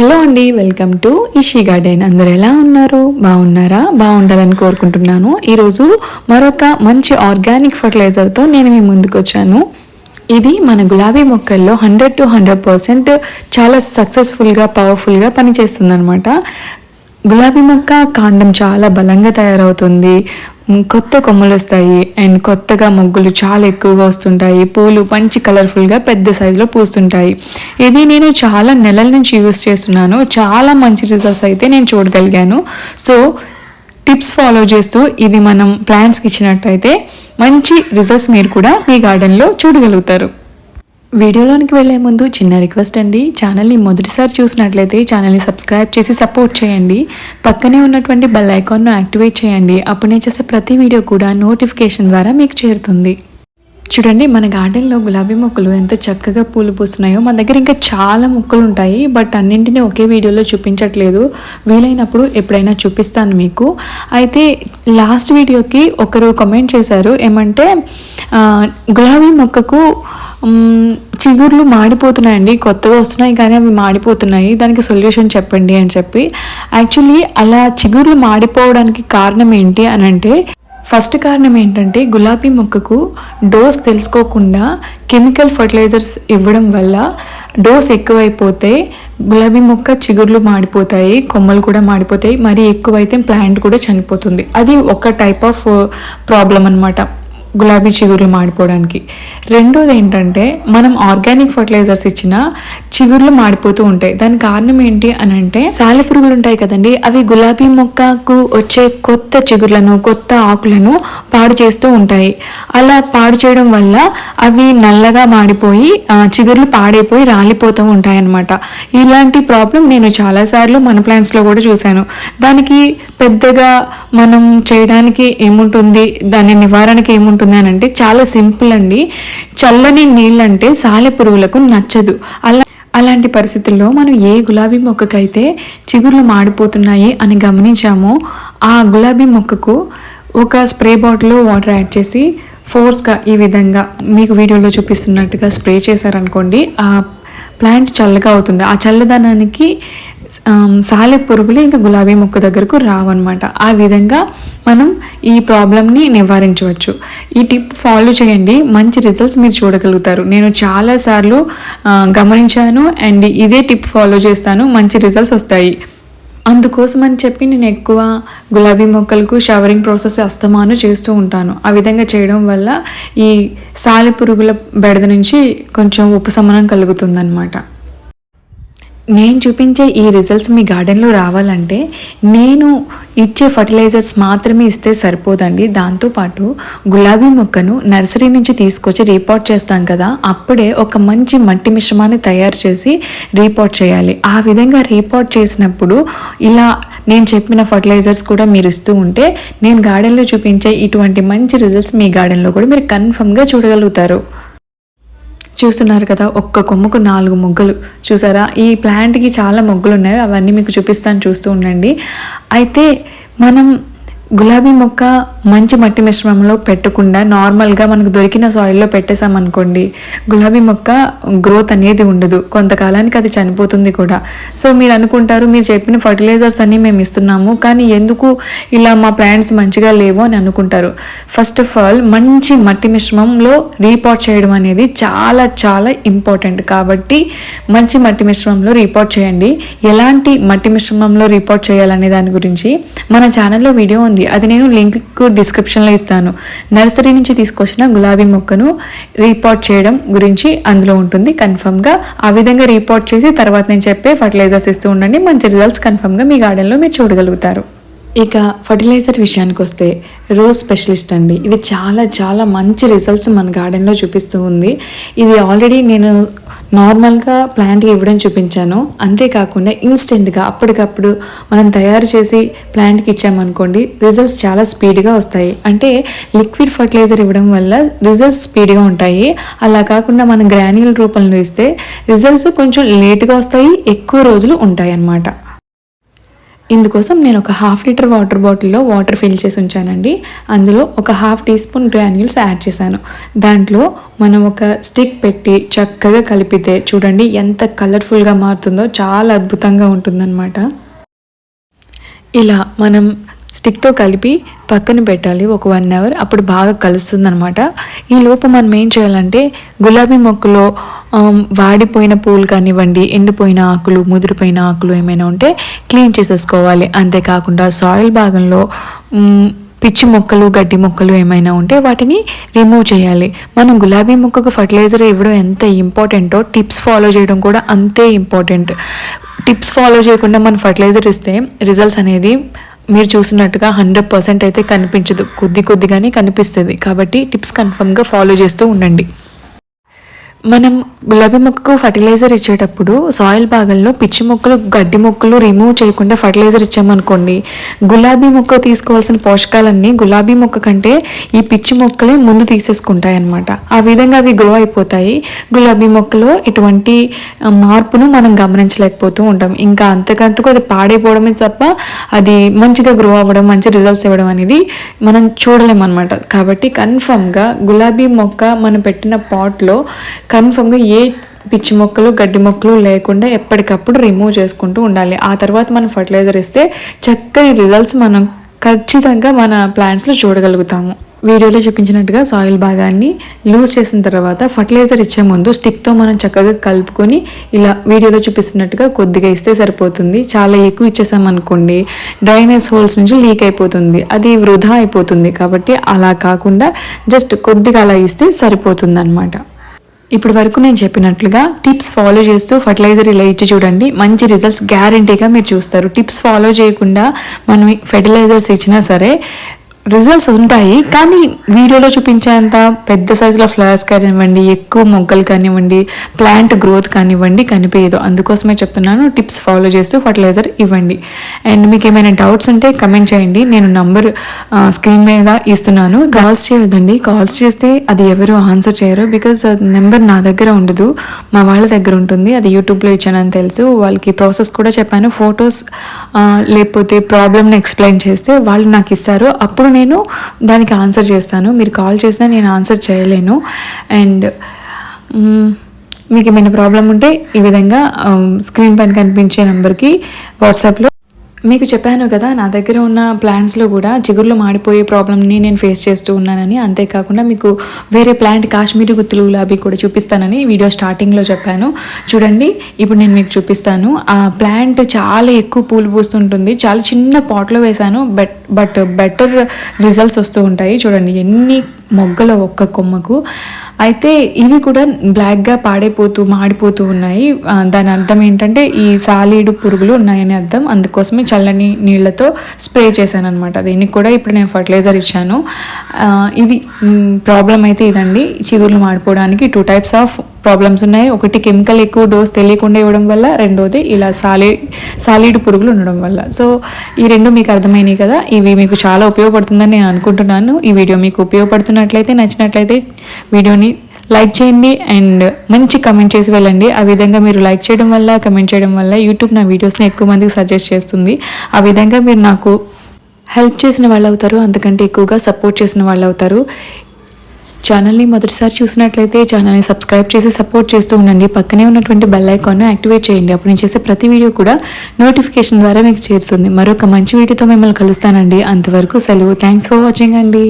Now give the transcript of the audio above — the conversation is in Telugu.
హలో అండి వెల్కమ్ టు ఇషీ గార్డెన్. అందరు ఎలా ఉన్నారు? బాగున్నారా? బాగుండాలని కోరుకుంటున్నాను. ఈరోజు మరొక మంచి ఆర్గానిక్ ఫర్టిలైజర్తో నేను మీ ముందుకు వచ్చాను ఇది మన గులాబీ మొక్కల్లో హండ్రెడ్ టు హండ్రెడ్ పర్సెంట్ చాలా సక్సెస్ఫుల్గా పవర్ఫుల్గా పనిచేస్తుంది అనమాట గులాబీ మొక్క కాండం చాలా బలంగా తయారవుతుంది. కొత్త కొమ్మలు వస్తాయి. అండ్ కొత్తగా మొగ్గులు చాలా ఎక్కువగా వస్తుంటాయి. పూలు మంచి కలర్ఫుల్గా పెద్ద సైజులో పూస్తుంటాయి. ఇది నేను చాలా నెలల నుంచి యూస్ చేస్తున్నాను. చాలా మంచి రిజల్ట్స్ అయితే నేను చూడగలిగాను. సో టిప్స్ ఫాలో చేస్తూ ఇది మనం ప్లాంట్స్కి ఇచ్చినట్టయితే మంచి రిజల్ట్స్ మీరు కూడా మీ గార్డెన్లో చూడగలుగుతారు. వీడియోలోనికి వెళ్ళే ముందు చిన్న రిక్వెస్ట్ అండి. ఛానల్ని మొదటిసారి చూసినట్లయితే ఛానల్ని సబ్స్క్రైబ్ చేసి సపోర్ట్ చేయండి. పక్కనే ఉన్నటువంటి బెల్ ఐకాన్ను యాక్టివేట్ చేయండి. అప్పుడు నేను చేసే ప్రతి వీడియో కూడా నోటిఫికేషన్ ద్వారా మీకు చేరుతుంది. చూడండి మన గార్డెన్లో గులాబీ మొక్కలు ఎంత చక్కగా పూలు పూస్తున్నాయో. మన దగ్గర ఇంకా చాలా మొక్కలు ఉంటాయి బట్ అన్నింటినీ ఒకే వీడియోలో చూపించట్లేదు. వీలైనప్పుడు ఎప్పుడైనా చూపిస్తాను మీకు. అయితే లాస్ట్ వీడియోకి ఒకరు కమెంట్ చేశారు ఏమంటే గులాబీ మొక్కకు చిగుర్లు మాడిపోతున్నాయండి కొత్తగా వస్తున్నాయి కానీ అవి మాడిపోతున్నాయి దానికి సొల్యూషన్ చెప్పండి అని చెప్పి. యాక్చువల్లీ అలా చిగుర్లు మాడిపోవడానికి కారణం ఏంటి అని అంటే ఫస్ట్ కారణం ఏంటంటే గులాబీ మొక్కకు డోస్ తెలుసుకోకుండా కెమికల్ ఫర్టిలైజర్స్ ఇవ్వడం వల్ల డోస్ ఎక్కువైపోతే గులాబీ మొక్క చిగుర్లు మాడిపోతాయి కొమ్మలు కూడా మాడిపోతాయి మరి ఎక్కువైతే ప్లాంట్ కూడా చనిపోతుంది. అది ఒక టైప్ ఆఫ్ ప్రాబ్లం అన్నమాట. గులాబీ చిగుర్లు మాడిపోవడానికి. రెండోది ఏంటంటే మనం ఆర్గానిక్ ఫర్టిలైజర్స్ ఇచ్చిన చిగుర్లు మాడిపోతూ ఉంటాయి. దాని కారణం ఏంటి అని అంటే సాలె పురుగులు ఉంటాయి కదండి అవి గులాబీ మొక్కకు వచ్చే కొత్త చిగుర్లను కొత్త ఆకులను పాడు చేస్తూ ఉంటాయి. అలా పాడు చేయడం వల్ల అవి నల్లగా మాడిపోయి చిగుర్లు పాడైపోయి రాలిపోతూ ఉంటాయి అన్నమాట ఇలాంటి ప్రాబ్లం నేను చాలాసార్లు మన ప్లాంట్స్లో కూడా చూశాను. దానికి పెద్దగా మనం చేయడానికి ఏముంటుంది దాని నివారణకి ఏముంటుంది అని అంటే చాలా సింపుల్ అండి. చల్లని నీళ్ళంటే సాలె పురుగులకు నచ్చదు. అలా అలాంటి పరిస్థితుల్లో మనం ఏ గులాబీ మొక్కకైతే చిగుర్లు మాడిపోతున్నాయి అని గమనించామో ఆ గులాబీ మొక్కకు ఒక స్ప్రే బాటిల్లో వాటర్ యాడ్ చేసి ఫోర్స్గా ఈ విధంగా మీకు వీడియోలో చూపిస్తున్నట్టుగా స్ప్రే చేశారనుకోండి ఆ ప్లాంట్ చల్లగా అవుతుంది. ఆ చల్లదనానికి సాలె పురుగులు ఇంకా గులాబీ మొక్క దగ్గరకు రావన్నమాట. ఆ విధంగా మనం ఈ ప్రాబ్లమ్ని నివారించవచ్చు. ఈ టిప్ ఫాలో చేయండి. మంచి రిజల్ట్స్ మీరు చూడగలుగుతారు. నేను చాలాసార్లు గమనించాను అండ్ ఇదే టిప్ ఫాలో చేస్తాను. మంచి రిజల్ట్స్ వస్తాయి. అందుకోసం అని చెప్పి నేను ఎక్కువ గులాబీ మొక్కలకు షవరింగ్ ప్రాసెస్ అస్తమాను చేస్తూ ఉంటాను. ఆ విధంగా చేయడం వల్ల ఈ సాలె పురుగుల బెడద నుంచి కొంచెం ఉపశమనం కలుగుతుందన్నమాట. నేను చూపించే ఈ రిజల్ట్స్ మీ గార్డెన్లో రావాలంటే నేను ఇచ్చే ఫర్టిలైజర్స్ మాత్రమే ఇస్తే సరిపోదండి. దాంతోపాటు గులాబీ మొక్కను నర్సరీ నుంచి తీసుకొచ్చి రీపాట్ చేస్తాం కదా అప్పుడే ఒక మంచి మట్టి మిశ్రమాన్ని తయారు చేసి రీపాట్ చేయాలి. ఆ విధంగా రీపాట్ చేసినప్పుడు ఇలా నేను చెప్పిన ఫర్టిలైజర్స్ కూడా మీరు ఇస్తూ ఉంటే నేను గార్డెన్లో చూపించే ఇటువంటి మంచి రిజల్ట్స్ మీ గార్డెన్లో కూడా మీరు కన్ఫర్మ్గా చూడగలుగుతారు. చూస్తున్నారు కదా ఒక్క కొమ్మకు నాలుగు మొగ్గలు. చూసారా? ఈ ప్లాంట్కి చాలా మొగ్గలు ఉన్నాయి. అవన్నీ మీకు చూపిస్తాను చూస్తూ ఉండండి. అయితే మనం గులాబీ మొక్క మంచి మట్టి మిశ్రమంలో పెట్టకుండా నార్మల్గా మనకు దొరికిన సాయిల్లో పెట్టేసామనుకోండి గులాబీ మొక్క గ్రోత్ అనేది ఉండదు. కొంతకాలానికి అది చనిపోతుంది కూడా. సో మీరు అనుకుంటారు మీరు చెప్పిన ఫర్టిలైజర్స్ అన్నీ మేము ఇస్తున్నాము కానీ ఎందుకు ఇలా మా ప్లాంట్స్ మంచిగా లేవు అని అనుకుంటారు. ఫస్ట్ ఆఫ్ ఆల్ మంచి మట్టి మిశ్రమంలో రీపాట్ చేయడం అనేది చాలా చాలా ఇంపార్టెంట్ కాబట్టి మంచి మట్టి మిశ్రమంలో రీపాట్ చేయండి. ఎలాంటి మట్టి మిశ్రమంలో రీపాట్ చేయాలనే దాని గురించి మన ఛానల్లో వీడియో ఉంది. అది నేను లింక్ డిస్క్రిప్షన్లో ఇస్తాను. నర్సరీ నుంచి తీసుకొచ్చిన గులాబీ మొక్కను రీపోర్ట్ చేయడం గురించి అందులో ఉంటుంది. కన్ఫర్మ్గా ఆ విధంగా రీపోర్ట్ చేసి తర్వాత నేను చెప్పే ఫర్టిలైజర్స్ ఇస్తూ ఉండండి. మంచి రిజల్ట్స్ కన్ఫర్మ్గా మీ గార్డెన్లో మీరు చూడగలుగుతారు. ఇక ఫర్టిలైజర్ విషయానికి వస్తే రోజ్ స్పెషలిస్ట్ అండి. ఇది చాలా చాలా మంచి రిజల్ట్స్ మన గార్డెన్లో చూపిస్తూ ఉంది. ఇది ఆల్రెడీ నేను నార్మల్గా ప్లాంట్ ఇవ్వడం చూపించాను. అంతేకాకుండా ఇన్స్టెంట్గా అప్పటికప్పుడు మనం తయారు చేసి ప్లాంట్కి ఇచ్చామనుకోండి రిజల్ట్స్ చాలా స్పీడ్గా వస్తాయి. అంటే లిక్విడ్ ఫర్టిలైజర్ ఇవ్వడం వల్ల రిజల్ట్స్ స్పీడ్గా ఉంటాయి. అలా కాకుండా మనం గ్రాన్యుల్ రూపంలో ఇస్తే రిజల్ట్స్ కొంచెం లేట్గా వస్తాయి ఎక్కువ రోజులు ఉంటాయి అన్నమాట ఇందుకోసం నేను ఒక హాఫ్ లీటర్ వాటర్ బాటిల్లో వాటర్ ఫిల్ చేసి ఉంచానండి. అందులో ఒక half teaspoon granules add చేశాను. దాంట్లో మనం ఒక స్టిక్ పెట్టి చక్కగా కలిపితే చూడండి ఎంత కలర్ఫుల్గా మారుతుందో చాలా అద్భుతంగా ఉంటుందన్నమాట. ఇలా మనం స్టిక్తో కలిపి పక్కన పెట్టాలి. ఒక వన్ అవర్. అప్పుడు బాగా కలుస్తుంది అనమాట ఈ లోపు మనం ఏం చేయాలంటే గులాబీ మొక్కలో వాడిపోయిన పూలు కానివ్వండి ఎండిపోయిన ఆకులు ముదిరిపోయిన ఆకులు ఏమైనా ఉంటే క్లీన్ చేసేసుకోవాలి. అంతేకాకుండా సాయిల్ భాగంలో పిచ్చి మొక్కలు గడ్డి మొక్కలు ఏమైనా ఉంటే వాటిని రిమూవ్ చేయాలి. మనం గులాబీ మొక్కకు ఫర్టిలైజర్ ఇవ్వడం ఎంత ఇంపార్టెంటో టిప్స్ ఫాలో చేయడం కూడా అంతే ఇంపార్టెంట్. టిప్స్ ఫాలో చేయకుండా మనం ఫర్టిలైజర్ ఇస్తే రిజల్ట్స్ అనేది మీరు చూసినట్టుగా హండ్రెడ్ పర్సెంట్ అయితే కనిపించదు. కొద్ది కొద్దిగానే కనిపిస్తుంది. కాబట్టి టిప్స్ కన్ఫర్మ్గా ఫాలో చేస్తూ ఉండండి. మనం గులాబీ మొక్కకు ఫర్టిలైజర్ ఇచ్చేటప్పుడు సాయిల్ భాగంలో పిచ్చి మొక్కలు గడ్డి మొక్కలు రిమూవ్ చేయకుండా ఫర్టిలైజర్ ఇచ్చామనుకోండి గులాబీ మొక్క తీసుకోవాల్సిన పోషకాలన్నీ గులాబీ మొక్క కంటే ఈ పిచ్చి మొక్కలే ముందు తీసేసుకుంటాయి అన్నమాట ఆ విధంగా అవి గ్రో అయిపోతాయి. గులాబీ మొక్కలో ఎటువంటి మార్పును మనం గమనించలేకపోతూ ఉంటాం. ఇంకా అంతకంతకు అది పాడైపోవడమే తప్ప అది మంచిగా గ్రో అవ్వడం మంచి రిజల్ట్స్ ఇవ్వడం అనేది మనం చూడలేమన్నమాట. కాబట్టి కన్ఫర్మ్గా గులాబీ మొక్క మనం పెట్టిన పాట్లో కన్ఫర్మ్గా ఏ పిచ్చి మొక్కలు గడ్డి మొక్కలు లేకుండా ఎప్పటికప్పుడు రిమూవ్ చేసుకుంటూ ఉండాలి. ఆ తర్వాత మనం ఫర్టిలైజర్ ఇస్తే చక్కని రిజల్ట్స్ మనం ఖచ్చితంగా మన ప్లాంట్స్లో చూడగలుగుతాము. వీడియోలో చూపించినట్టుగా సాయిల్ భాగాన్ని లూజ్ చేసిన తర్వాత ఫర్టిలైజర్ ఇచ్చే ముందు స్టిక్తో మనం చక్కగా కలుపుకొని ఇలా వీడియోలో చూపిస్తున్నట్టుగా కొద్దిగా ఇస్తే సరిపోతుంది. చాలా ఎక్కువ ఇచ్చేసామనుకోండి డ్రైనేజ్ హోల్స్ నుంచి లీక్ అయిపోతుంది. అది వృధా అయిపోతుంది కాబట్టి అలా కాకుండా జస్ట్ కొద్దిగా అలా ఇస్తే సరిపోతుంది అనమాట ఇప్పటి వరకు నేను చెప్పినట్లుగా టిప్స్ ఫాలో చేస్తూ ఫర్టిలైజర్ ఇలా ఇచ్చి చూడండి. మంచి రిజల్ట్స్ గ్యారంటీగా మీరు చూస్తారు. టిప్స్ ఫాలో చేయకుండా మనం ఫెర్టిలైజర్స్ ఇచ్చినా సరే రిజల్ట్స్ ఉంటాయి కానీ వీడియోలో చూపించేంత పెద్ద సైజులో ఫ్లవర్స్ కానివ్వండి ఎక్కువ మొగ్గలు కానివ్వండి ప్లాంట్ గ్రోత్ కానివ్వండి కనిపించదు. అందుకోసమే చెప్తున్నాను టిప్స్ ఫాలో చేస్తూ ఫర్టిలైజర్ ఇవ్వండి. అండ్ మీకు ఏమైనా డౌట్స్ ఉంటే కమెంట్ చేయండి. నేను నంబర్ స్క్రీన్ మీద ఇస్తున్నాను. కాల్స్ చేయొద్దండి. కాల్స్ చేస్తే అది ఎవరు ఆన్సర్ చేయరు బికాజ్ నెంబర్ నా దగ్గర ఉండదు. మా వాళ్ళ దగ్గర ఉంటుంది. అది యూట్యూబ్లో ఇచ్చానని తెలుసు. వాళ్ళకి ప్రాసెస్ కూడా చెప్పాను. ఫొటోస్ లేకపోతే ప్రాబ్లమ్ని ఎక్స్ప్లెయిన్ చేస్తే వాళ్ళు నాకు ఇస్తారు. అప్పుడు నేను దానికి ఆన్సర్ చేస్తాను. మీరు కాల్ చేసినా నేను ఆన్సర్ చేయలేను. అండ్ మీకు ఏమైనా ప్రాబ్లం ఉంటే ఈ విధంగా స్క్రీన్ పైన కనిపించే నెంబర్కి వాట్సాప్లో మీకు చెప్పాను కదా నా దగ్గర ఉన్న ప్లాంట్స్లో కూడా చిగుర్లు మాడిపోయే ప్రాబ్లమ్ని నేను ఫేస్ చేస్తూ ఉన్నానని. అంతేకాకుండా మీకు వేరే ప్లాంట్ కాశ్మీరీ గుత్తులు అవి కూడా చూపిస్తానని వీడియో స్టార్టింగ్లో చెప్పాను. చూడండి ఇప్పుడు నేను మీకు చూపిస్తాను. ఆ ప్లాంట్ చాలా ఎక్కువ పూలు పూస్తుంటుంది. చాలా చిన్న పాట్లో వేశాను. బట్ బట్ బెటర్ రిజల్ట్స్ వస్తూ ఉంటాయి. చూడండి ఎన్ని మొగ్గల ఒక్క కొమ్మకు. అయితే ఇవి కూడా బ్లాక్గా పాడైపోతూ మాడిపోతూ ఉన్నాయి. దాని అర్థం ఏంటంటే ఈ సాలీడు పురుగులు ఉన్నాయని అర్థం. అందుకోసమే చల్లని నీళ్ళతో స్ప్రే చేశాను అనమాట దీనికి కూడా ఇప్పుడు నేను ఫర్టిలైజర్ ఇచ్చాను. ఇది ప్రాబ్లం అయితే ఇదండి. చిగుర్లు మాడిపోవడానికి టూ టైప్స్ ఆఫ్ ప్రాబ్లమ్స్ ఉన్నాయి. ఒకటి కెమికల్ ఎక్కువ డోస్ తెలియకుండా ఇవ్వడం వల్ల రెండోది ఇలా సాలి సాలిడ్ పురుగులు ఉండడం వల్ల. సో ఈ రెండు మీకు అర్థమైనవి కదా. ఇవి మీకు చాలా ఉపయోగపడుతుందని నేను అనుకుంటున్నాను. ఈ వీడియో మీకు ఉపయోగపడుతున్నట్లయితే నచ్చినట్లయితే వీడియోని లైక్ చేయండి అండ్ మంచి కమెంట్ చేసి వెళ్ళండి. ఆ విధంగా మీరు లైక్ చేయడం వల్ల కమెంట్ చేయడం వల్ల యూట్యూబ్ నా వీడియోస్ని ఎక్కువ మందికి సజెస్ట్ చేస్తుంది. ఆ విధంగా మీరు నాకు హెల్ప్ చేసిన వాళ్ళు అవుతారు అంతకంటే ఎక్కువగా సపోర్ట్ చేసిన వాళ్ళు అవుతారు ఛానల్ని మొదటిసారి చూసినట్లయితే ఛానల్ని సబ్స్క్రైబ్ చేసి సపోర్ట్ చేస్తూ ఉండండి. పక్కనే ఉన్నటువంటి బెల్ ఐకాన్ను యాక్టివేట్ చేయండి. అప్పుడు నేను చేసే ప్రతి వీడియో కూడా నోటిఫికేషన్ ద్వారా మీకు చేరుతుంది. మరొక మంచి వీడియోతో మిమ్మల్ని కలుస్తానండి. అంతవరకు సెలవు. థ్యాంక్స్ ఫర్ వాచింగ్ అండి.